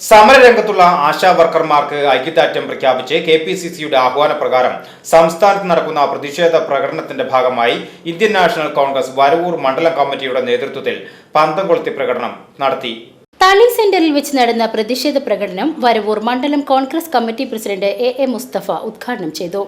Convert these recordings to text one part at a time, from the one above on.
സമരരംഗത്തുള്ള ആശാ വർക്കർമാർക്ക് ഐക്യദാർഢ്യം പ്രഖ്യാപിച്ച് കെ പി സി സിയുടെ ആഹ്വാനപ്രകാരം സംസ്ഥാനത്ത് നടക്കുന്ന പ്രതിഷേധ പ്രകടനത്തിന്റെ ഭാഗമായി ഇന്ത്യൻ നാഷണൽ കോൺഗ്രസ് വരവൂർ മണ്ഡലം കമ്മിറ്റിയുടെ നേതൃത്വത്തിൽ പന്തംകൊളുത്തി പ്രകടനം നടത്തി. തളി സെന്ററിൽ വെച്ച് നടന്ന പ്രതിഷേധ പ്രകടനം വരവൂർ മണ്ഡലം Congress committee president A A Mustafa ഉദ്ഘാടനം ചെയ്തു.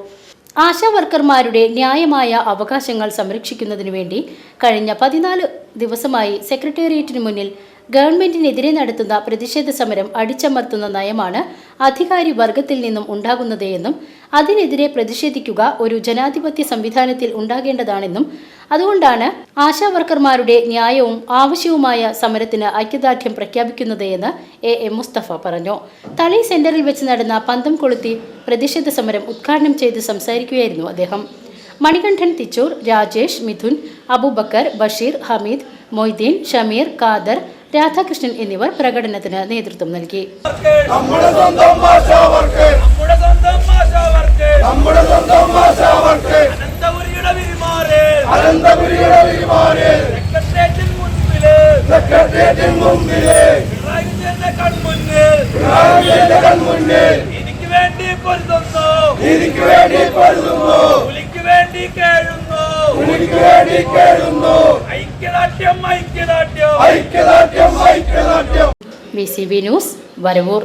ആശാ വർക്കർമാരുടെ ന്യായമായ അവകാശങ്ങൾ സംരക്ഷിക്കുന്നതിനു വേണ്ടി കഴിഞ്ഞ പതിനാല് ദിവസമായി സെക്രട്ടേറിയറ്റിന് മുന്നിൽ ഗവൺമെന്റിനെതിരെ നടത്തുന്ന പ്രതിഷേധ സമരം അടിച്ചമർത്തുന്ന നയമാണ് അധികാരി വർഗത്തിൽ നിന്നും ഉണ്ടാകുന്നതേയെന്നും അതിനെതിരെ പ്രതിഷേധിക്കുക ഒരു ജനാധിപത്യ സംവിധാനത്തിൽ ഉണ്ടാകേണ്ടതാണെന്നും അതുകൊണ്ടാണ് ആശാവർക്കർമാരുടെ ന്യായവും ആവശ്യവുമായ സമരത്തിന് ഐക്യദാർഢ്യം പ്രഖ്യാപിക്കുന്നത് എന്ന് എ എം മുസ്തഫ പറഞ്ഞു. തളി സെന്ററിൽ വെച്ച് നടന്ന പന്തം കൊളുത്തി പ്രതിഷേധ സമരം ഉദ്ഘാടനം ചെയ്ത് സംസാരിക്കുകയായിരുന്നു അദ്ദേഹം. മണികണ്ഠൻ തിച്ചൂർ രാജേഷ് മിഥുൻ അബൂബക്കർ ബഷീർ ഹമീദ് മൊയ്തീൻ ഷമീർ ഖാദർ രാധാകൃഷ്ണൻ എന്നിവർ പ്രകടനത്തിന് നേതൃത്വം നൽകി. എനിക്ക് വേണ്ടി പൊരുതുന്നു. നീതിക്ക് വേണ്ടി പൊരുതുന്നു. പുലിക്ക് വേണ്ടി കേഴുന്നു. പുലിക്ക് വേണ്ടി കേഴുന്നു. ഐക്യദാർഢ്യം ഐക്യദാർഢ്യം ഐക്യദാർഢ്യം. ഐക്യദാർഢ്യം. വി സി ബി ന്യൂസ് വരവൂർ